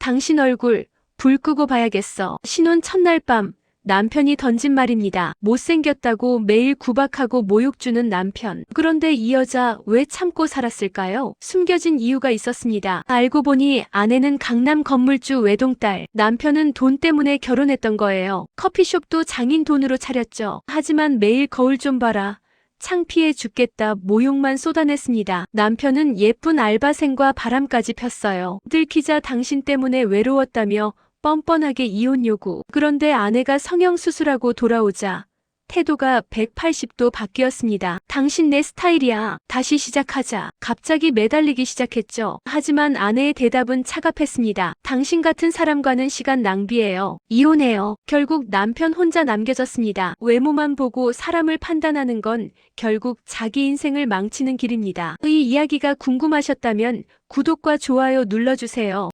당신 얼굴 불 끄고 봐야겠어. 신혼 첫날 밤 남편이 던진 말입니다. 못생겼다고 매일 구박하고 모욕 주는 남편. 그런데 이 여자 왜 참고 살았을까요? 숨겨진 이유가 있었습니다. 알고 보니 아내는 강남 건물주 외동딸, 남편은 돈 때문에 결혼했던 거예요. 커피숍도 장인 돈으로 차렸죠. 하지만 매일 거울 좀 봐라. 창피해 죽겠다 모욕만 쏟아냈습니다. 남편은 예쁜 알바생과 바람까지 폈어요. 들키자 당신 때문에 외로웠다며 뻔뻔하게 이혼 요구. 그런데 아내가 성형수술하고 돌아오자 태도가 180도 바뀌었습니다. 당신 내 스타일이야. 다시 시작하자. 갑자기 매달리기 시작했죠. 하지만 아내의 대답은 차갑했습니다. 당신 같은 사람과는 시간 낭비예요. 이혼해요. 결국 남편 혼자 남겨졌습니다. 외모만 보고 사람을 판단하는 건 결국 자기 인생을 망치는 길입니다. 이 이야기가 궁금하셨다면 구독과 좋아요 눌러주세요.